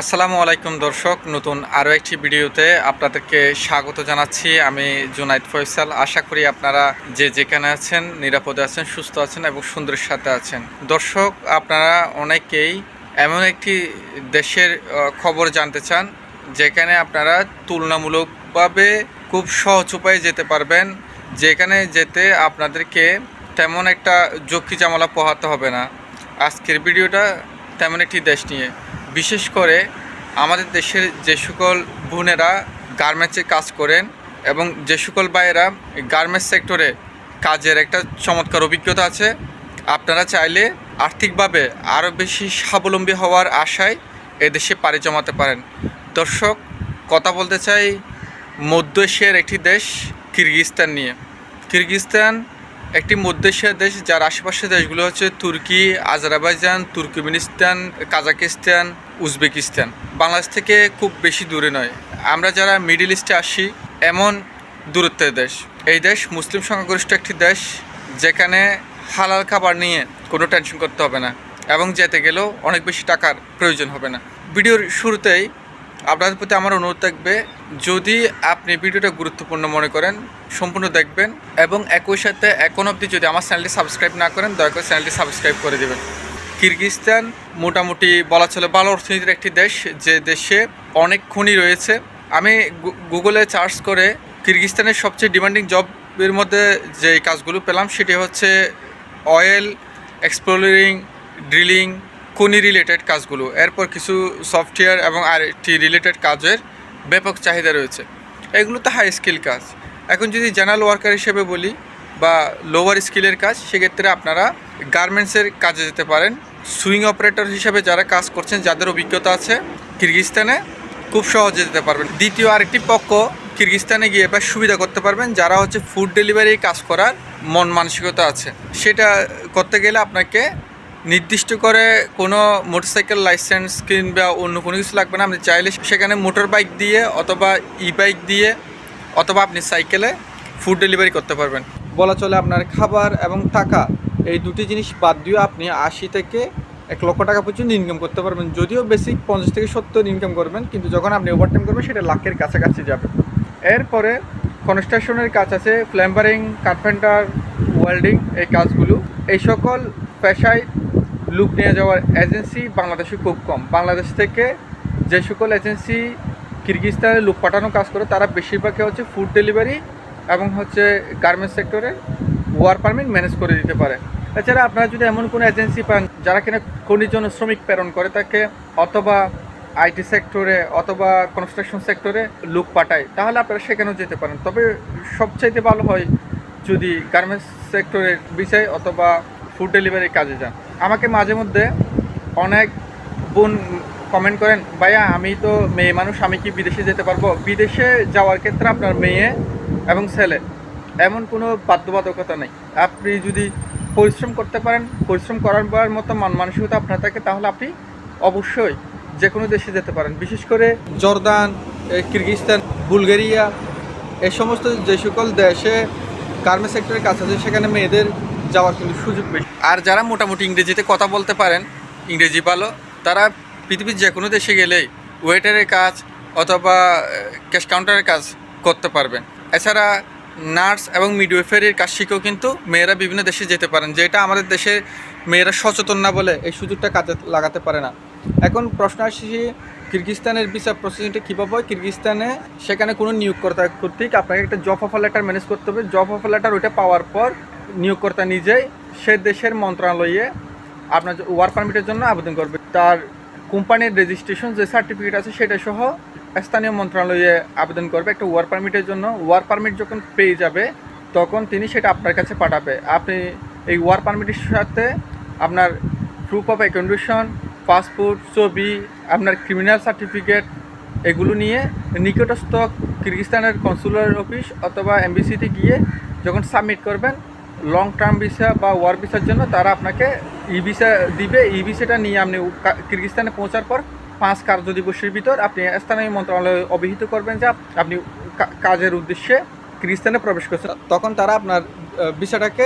আসসালামু আলাইকুম দর্শক, নতুন আরও একটি ভিডিওতে আপনাদেরকে স্বাগত জানাচ্ছি। আমি জুনাইদ ফয়সাল। আশা করি আপনারা যে যেখানে আছেন, নিরাপদে আছেন, সুস্থ আছেন এবং সুন্দরের সাথে আছেন। দর্শক, আপনারা অনেকেই এমন একটি দেশের খবর জানতে চান, যেখানে আপনারা তুলনামূলকভাবে খুব সহজ উপায়ে যেতে পারবেন। যেখানে যেতে আপনাদেরকে তেমন একটা ঝক্কি জামালা পোহাতে হবে না। আজকের ভিডিওটা তেমন একটি দেশ নিয়ে। বিশেষ করে আমাদের দেশের যে সকল বোনেরা গার্মেন্টসে কাজ করেন এবং যে সকল ভাইয়েরা গার্মেন্টস সেক্টরে কাজের একটা চমৎকার অভিজ্ঞতা আছে, আপনারা চাইলে আর্থিকভাবে আরও বেশি স্বাবলম্বী হওয়ার আশায় এদেশে পাড়ি জমাতে পারেন। দর্শক, কথা বলতে চাই মধ্য এশিয়ার একটি দেশ, কিরগিজস্তান নিয়ে। কিরগিজস্তান একটি মধ্য এশিয়ার দেশ, যার আশেপাশের দেশগুলো হচ্ছে তুর্কি, Azerbaijan, Turkmenistan, Kazakhstan, Uzbekistan. Bangladesh থেকে খুব বেশি দূরে নয়। আমরা যারা মিডিল ইস্টে আসি, এমন দূরত্বের দেশ। এই দেশ মুসলিম সংখ্যাগরিষ্ঠ একটি দেশ, যেখানে হালাল খাবার নিয়ে কোনো টেনশন করতে হবে না, এবং যেতে গেলেও অনেক বেশি টাকার প্রয়োজন হবে না। ভিডিওর শুরুতেই আপনাদের প্রতি আমার অনুরোধ থাকবে, যদি আপনি ভিডিওটা গুরুত্বপূর্ণ মনে করেন, সম্পূর্ণ দেখবেন এবং একই সাথে এখন অবধি যদি আমার চ্যানেলটি সাবস্ক্রাইব না করেন, দয়া করে চ্যানেলটি সাবস্ক্রাইব করে দেবেন। কিরগিজস্তান মোটামুটি বলা চলে ভালো অর্থনীতির একটি দেশ, যে দেশে অনেক খনি রয়েছে। আমি গুগলে সার্চ করে কিরগিজস্তানের সবচেয়ে ডিমান্ডিং জবের মধ্যে যে কাজগুলো পেলাম, সেটি হচ্ছে অয়েল এক্সপ্লোরিং, ড্রিলিং খনি রিলেটেড কাজগুলো। এরপর কিছু সফটওয়্যার এবং আইটি রিলেটেড কাজের ব্যাপক চাহিদা রয়েছে। এগুলো তো হাই স্কিল কাজ। এখন যদি জেনারেল ওয়ার্কার হিসেবে বলি বা লোয়ার স্কিলের কাজ, সেক্ষেত্রে আপনারা গার্মেন্টসের কাজে যেতে পারেন। সুইং অপারেটর হিসেবে যারা কাজ করছেন, যাদের অভিজ্ঞতা আছে কিরগিজস্তানে খুব সহজে যেতে পারবেন। দ্বিতীয় আরেকটি পক্ষ কিরগিজস্তানে গিয়ে এবার সুবিধা করতে পারবেন। যারা হচ্ছে ফুড ডেলিভারি কাজ করার মন মানসিকতা আছে। সেটা করতে গেলে আপনাকে নির্দিষ্ট করে কোনো মোটরসাইকেল লাইসেন্স কিংবা অন্য কোনো কিছু লাগবে না। আপনি চাইলে সেখানে মোটর বাইক দিয়ে অথবা ই বাইক দিয়ে অথবা আপনি সাইকেলে ফুড ডেলিভারি করতে পারবেন। বলা চলে আপনার খাবার এবং টাকা, এই দুটি জিনিস বাদ দিয়ে আপনি আশি থেকে এক লক্ষ টাকা পর্যন্ত ইনকাম করতে পারবেন। যদিও বেসিক পঞ্চাশ থেকে সত্তর ইনকাম করবেন, কিন্তু যখন আপনি ওভারটাইম করবেন, সেটা লাখের কাছাকাছি যাবে। এরপরে কনস্ট্রাকশনের কাজ আছে প্ল্যাম্বারিং কার্পেন্টার ওয়েল্ডিং এই কাজগুলো। এই সকল পেশায় লুক নিয়ে যাওয়ার এজেন্সি বাংলাদেশে খুব কম। বাংলাদেশ থেকে যে সকল এজেন্সি কিরগিজস্তানে লুক পাঠানো কাজ করে, তারা বেশিরভাগই হচ্ছে ফুড ডেলিভারি এবং হচ্ছে গার্মেন্টস সেক্টরে ওয়ার পারমিট ম্যানেজ করে দিতে পারে। এছাড়া আপনারা যদি এমন কোনো এজেন্সি পান যারা কিনা খনির জন্য শ্রমিক প্রেরণ করে, তাকে অথবা আইটি সেক্টরে অথবা কনস্ট্রাকশন সেক্টরে লোক পাঠায়, তাহলে আপনারা সেখানেও যেতে পারেন। তবে সবচাইতে ভালো হয় যদি গার্মেন্টস সেক্টরের বিষয় অথবা ফুড ডেলিভারির কাজে যান। আমাকে মাঝে মধ্যে অনেক বোন কমেন্ট করেন ভাইয়া আমি তো মেয়ে মানুষ আমি কি বিদেশে যেতে পারব? বিদেশে যাওয়ার ক্ষেত্রে আপনার মেয়ে এবং ছেলে এমন কোনো বাধ্যবাধকতা নেই। আপনি যদি পরিশ্রম করতে পারেন পরিশ্রম করার মতো মান মানসিকতা আপনার থাকে তাহলে আপনি অবশ্যই যে কোনো দেশে যেতে পারেন। বিশেষ করে জর্দান এ, কিরগিজস্তান বুলগেরিয়া এই সমস্ত যে সকল দেশে গার্মেন্টস সেক্টরের কাজ আছে সেখানে মেয়েদের যাওয়ার কিন্তু সুযোগ বেশি। আর যারা মোটামুটি ইংরেজিতে কথা বলতে পারেন, ইংরেজি ভালো, তারা পৃথিবীর যে কোনো দেশে গেলেই ওয়েটারের কাজ অথবা ক্যাশ কাউন্টারের কাজ করতে পারবেন। এছাড়া নার্স এবং মিডওয়েফারির কাজ শিখেও কিন্তু মেয়েরা বিভিন্ন দেশে যেতে পারেন, যেটা আমাদের দেশের মেয়েরা সচেতন না বলে এই সুযোগটা কাজে লাগাতে পারে না। এখন প্রশ্ন আসছে কিরগিজস্তানের ভিসা প্রসেসিংটা কীভাবে হয়? কিরগিজস্তানে সেখানে কোনো নিয়োগকর্তা কর্তৃক আপনাকে একটা জব অফার লেটার ম্যানেজ করতে হবে। জব অফার লেটার ওইটা পাওয়ার পর নিয়োগকর্তা নিজেই সে দেশের মন্ত্রণালয়ে আপনার ওয়ার পারমিটের জন্য আবেদন করবে। তার কোম্পানির রেজিস্ট্রেশন যে সার্টিফিকেট আছে সেটা সহ স্থানীয় মন্ত্রণালয়ে আবেদন করবে। একটা ওয়ার পারমিটের জন্য ওয়ার পারমিট যখন পেয়ে যাবে, তখন তিনি সেটা আপনার কাছে পাঠাবে। আপনি এই ওয়ার পারমিটের সাথে আপনার প্রুফ অফ অ্যাকন্ডিশন পাসপোর্ট ছবি, আপনার ক্রিমিনাল সার্টিফিকেট এগুলো নিয়ে নিকটস্থ কিরগিস্তানের কনসুলার অফিস অথবা এমবিসিতে গিয়ে যখন সাবমিট করবেন লং টার্ম ভিসা বা ওয়ার ভিসার জন্য তারা আপনাকে ই ভিসা দিবে। ই ভিসাটা নিয়ে আপনি কিরগিস্তানে পৌঁছার পর পাঁচ কার্য দিবসের ভিতর আপনি স্থানীয় মন্ত্রণালয়ে অভিহিত করবেন যে আপনি কাজের উদ্দেশ্যে কিরগিস্তানে প্রবেশ করছেন। তখন তারা আপনার ভিসাটাকে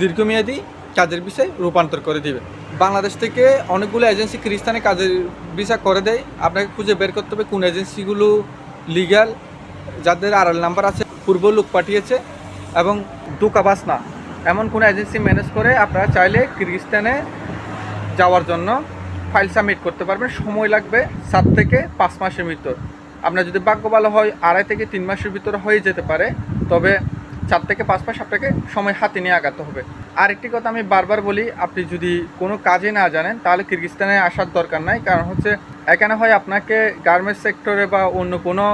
দীর্ঘমেয়াদী কাজের বিষয়ে রূপান্তর করে দিবে। বাংলাদেশ থেকে অনেকগুলো এজেন্সি কিরগিস্তানে কাজের ভিসা করে দেয়। আপনাকে খুঁজে বের করতে হবে কোন এজেন্সিগুলো লিগ্যাল যাদের আড়াল নাম্বার আছে, পূর্ব লোক পাঠিয়েছে এবং দুকাবাস না। এমন কোনো এজেন্সি ম্যানেজ করে আপনারা চাইলে কিরগিস্তানে যাওয়ার জন্য ফাইল সাবমিট করতে পারবেন। সময় লাগবে সাত থেকে পাঁচ মাসের ভিতর। আপনার যদি ভাগ্য ভালো হয়, আড়াই থেকে তিন মাসের ভিতরে হয়ে যেতে পারে। তবে চার থেকে পাঁচ মাস আপনাকে সময় হাতে নিয়ে আগাতে হবে। আরেকটি কথা আমি বারবার বলি, আপনি যদি কোনো কাজে না জানেন, তাহলে কিরগিস্তানে আসার দরকার নাই। কারণ হচ্ছে, এখানে হয় আপনাকে গার্মেন্টস সেক্টরে বা অন্য কোনো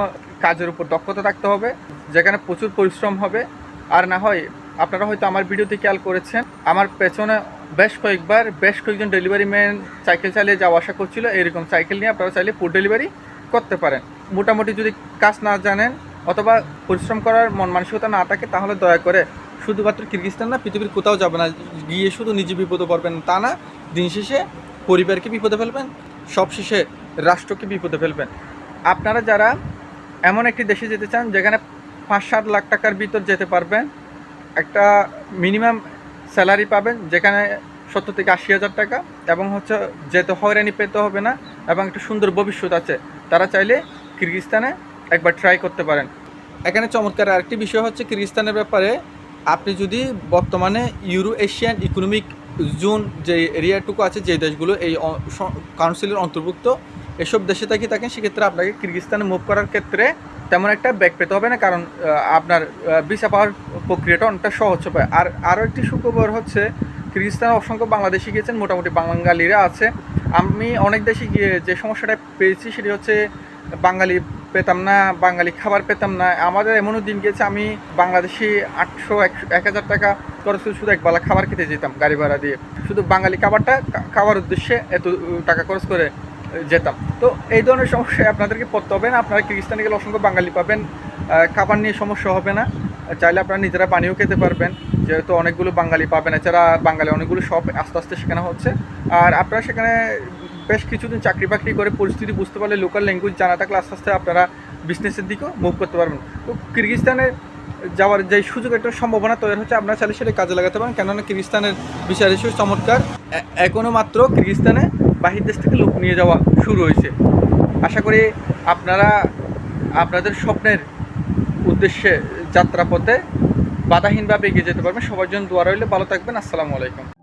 কাজের উপর দক্ষতা থাকতে হবে, যেখানে প্রচুর পরিশ্রম হবে। আর না হয় আপনারা হয়তো আমার ভিডিওতে খেয়াল করেছেন, আমার পেছনে বেশ কয়েকবার, বেশ কয়েকজন ডেলিভারি ম্যান সাইকেল চালিয়ে যাওয়া আসা করছিল। এরকম সাইকেল নিয়ে আপনারা চাইলে ফুড ডেলিভারি করতে পারেন। মোটামুটি যদি কাজ না জানেন অথবা পরিশ্রম করার মন মানসিকতা না থাকে, তাহলে দয়া করে শুধুমাত্র কিরগিস্তান না, পৃথিবীর কোথাও যাবে না। গিয়ে শুধু নিজে বিপদে পড়বেন তা না, দিন শেষে পরিবারকে বিপদে ফেলবেন, সব শেষে রাষ্ট্রকে বিপদে ফেলবেন। আপনারা যারা এমন একটি দেশে যেতে চান, যেখানে পাঁচ সাত লাখ টাকার ভিতর যেতে পারবেন একটা মিনিমাম স্যালারি পাবেন, যেখানে সত্তর থেকে আশি হাজার টাকা, এবং হচ্ছে যেতে হয়রানি পেতে হবে না, এবং একটা সুন্দর ভবিষ্যৎ আছে। তারা চাইলে কিরগিস্তানে একবার ট্রাই করতে পারেন। এখানে চমৎকার আরেকটি বিষয় হচ্ছে কিরগিস্তানের ব্যাপারে, আপনি যদি বর্তমানে ইউরো এশিয়ান ইকোনমিক জোন যে এরিয়াটুকু আছে, যে দেশগুলো, এই কাউন্সিলের অন্তর্ভুক্ত, এসব দেশে থাকি থাকেন, সেক্ষেত্রে আপনাকে কিরগিস্তানে মুভ করার ক্ষেত্রে তেমন একটা ব্যাগ পেতে হবে না, কারণ আপনার ভিসা পাওয়ার প্রক্রিয়াটা অনেকটা সহজ হবে। আর আরও একটি সুখবর হচ্ছে কিরগিস্তানে অসংখ্য বাংলাদেশি গিয়েছেন, মোটামুটি বাঙালিরা আছে। আমি অনেক দেশে গিয়ে যে সমস্যাটা পেয়েছি সেটি হচ্ছে, বাঙালি পেতাম না, বাঙালি খাবার পেতাম না। আমাদের এমনও দিন গিয়েছে, আমি বাংলাদেশি আটশো এক হাজার টাকা খরচ শুধু একবেলা খাবার খেতে যেতাম গাড়ি ভাড়া দিয়ে। শুধু বাঙালি খাবারটা খাওয়ার উদ্দেশ্যে এত টাকা খরচ করে যেতাম। তো এই ধরনের সমস্যায় আপনাদেরকে পড়তে হবে না। আপনারা কিরগিস্তানে গেলে অসংখ্য বাঙালি পাবেন। খাবার নিয়ে সমস্যা হবে না। চাইলে আপনারা নিজেরা পানিও খেতে পারবেন। যেহেতু অনেকগুলো বাঙালি পাবেন। এছাড়া বাঙালি অনেকগুলো শপ আস্তে আস্তে শেখানো হচ্ছে। আর আপনারা সেখানে বেশ কিছুদিন চাকরি বাকরি করে পরিস্থিতি বুঝতে পারলে লোকাল ল্যাঙ্গুয়েজ জানা থাকলে আস্তে আস্তে আপনারা বিজনেসের দিকেও মুভ করতে পারবেন। তো কিরগিস্তানে যাওয়ার যে সুযোগ একটা সম্ভাবনা তৈরি হচ্ছে, আপনারা চাইলে সেটা কাজে লাগাতে পারেন। কেননা কিরগিস্তানের বিচার হিসেবে চমৎকার। এ- এখনও মাত্র কিরগিস্তানে বাহির দেশ থেকে লোক নিয়ে যাওয়া শুরু হয়েছে। আশা করি আপনারা, আপনাদের স্বপ্নের উদ্দেশ্যে যাত্রাপথে বাধাহীনভাবে এগিয়ে যেতে পারবেন। সবার জন্য দোয়া রইলে, ভালো থাকবেন, আসসালামু আলাইকুম।